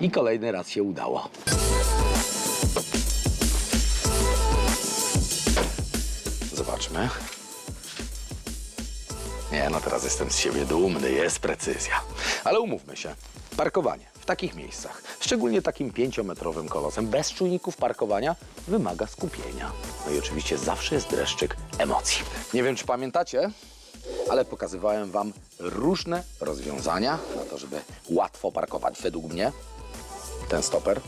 I kolejny raz się udało. Zobaczmy. Nie, no teraz jestem z siebie dumny, jest precyzja. Ale umówmy się, parkowanie w takich miejscach, szczególnie takim pięciometrowym kolosem, bez czujników parkowania, wymaga skupienia. No i oczywiście zawsze jest dreszczyk emocji. Nie wiem, czy pamiętacie, ale pokazywałem Wam różne rozwiązania na to, żeby łatwo parkować. Według mnie ten stoper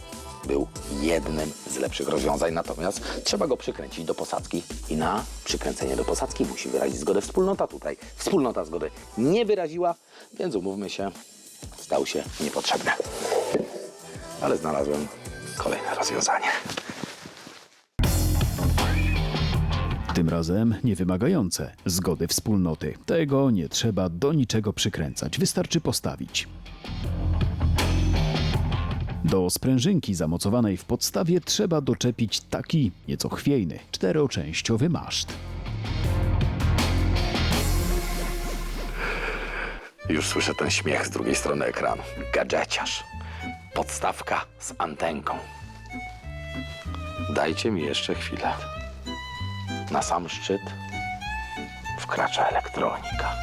był jednym z lepszych rozwiązań, natomiast trzeba go przykręcić do posadzki i na przykręcenie do posadzki musi wyrazić zgodę wspólnota tutaj. Wspólnota zgody nie wyraziła, więc umówmy się, stał się niepotrzebny. Ale znalazłem kolejne rozwiązanie. Tym razem niewymagające zgody wspólnoty. Tego nie trzeba do niczego przykręcać, wystarczy postawić. Do sprężynki zamocowanej w podstawie trzeba doczepić taki nieco chwiejny, czteroczęściowy maszt. Już słyszę ten śmiech z drugiej strony ekranu. Gadżeciarz. Podstawka z antenką. Dajcie mi jeszcze chwilę. Na sam szczyt wkracza elektronika.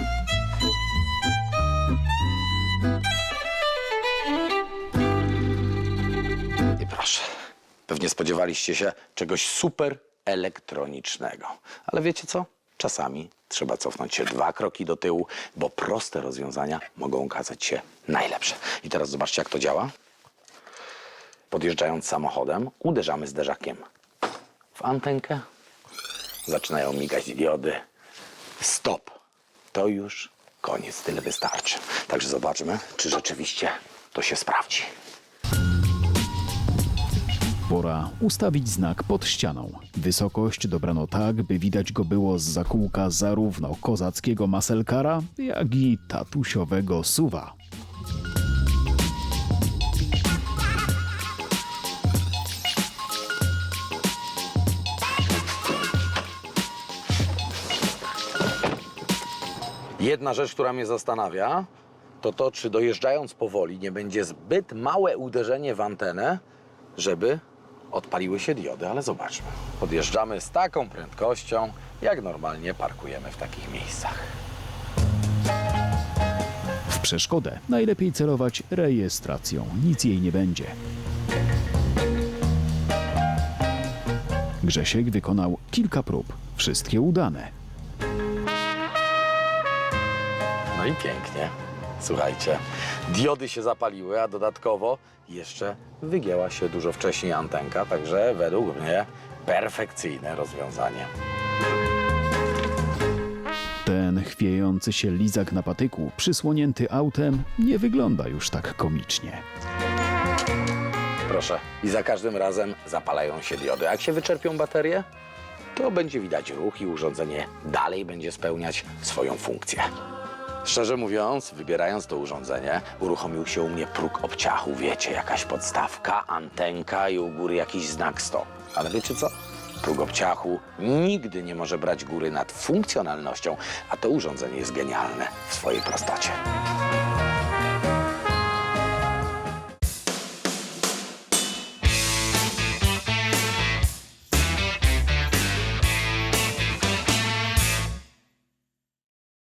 Pewnie spodziewaliście się czegoś super elektronicznego. Ale wiecie co? Czasami trzeba cofnąć się dwa kroki do tyłu, bo proste rozwiązania mogą okazać się najlepsze. I teraz zobaczcie, jak to działa. Podjeżdżając samochodem, uderzamy zderzakiem w antenkę. Zaczynają migać diody. Stop. To już koniec, tyle wystarczy. Także zobaczmy, czy rzeczywiście to się sprawdzi. Ustawić znak pod ścianą. Wysokość dobrano tak, by widać go było z zakółka zarówno kozackiego maselkara, jak i tatusiowego suwa. Jedna rzecz, która mnie zastanawia, to to, czy dojeżdżając powoli nie będzie zbyt małe uderzenie w antenę, żeby odpaliły się diody. Ale zobaczmy. Podjeżdżamy z taką prędkością, jak normalnie parkujemy w takich miejscach. W przeszkodę najlepiej celować rejestracją, nic jej nie będzie. Grzesiek wykonał kilka prób, wszystkie udane. No i pięknie. Słuchajcie, diody się zapaliły, a dodatkowo jeszcze wygięła się dużo wcześniej antenka, także według mnie perfekcyjne rozwiązanie. Ten chwiejący się lizak na patyku, przysłonięty autem, nie wygląda już tak komicznie. Proszę. I za każdym razem zapalają się diody. A Jak się wyczerpią baterie, to będzie widać ruch i urządzenie dalej będzie spełniać swoją funkcję. Szczerze mówiąc, wybierając to urządzenie, uruchomił się u mnie próg obciachu. Wiecie, jakaś podstawka, antenka i u góry jakiś znak stop. Ale wiecie co? Próg obciachu nigdy nie może brać góry nad funkcjonalnością, a to urządzenie jest genialne w swojej prostocie.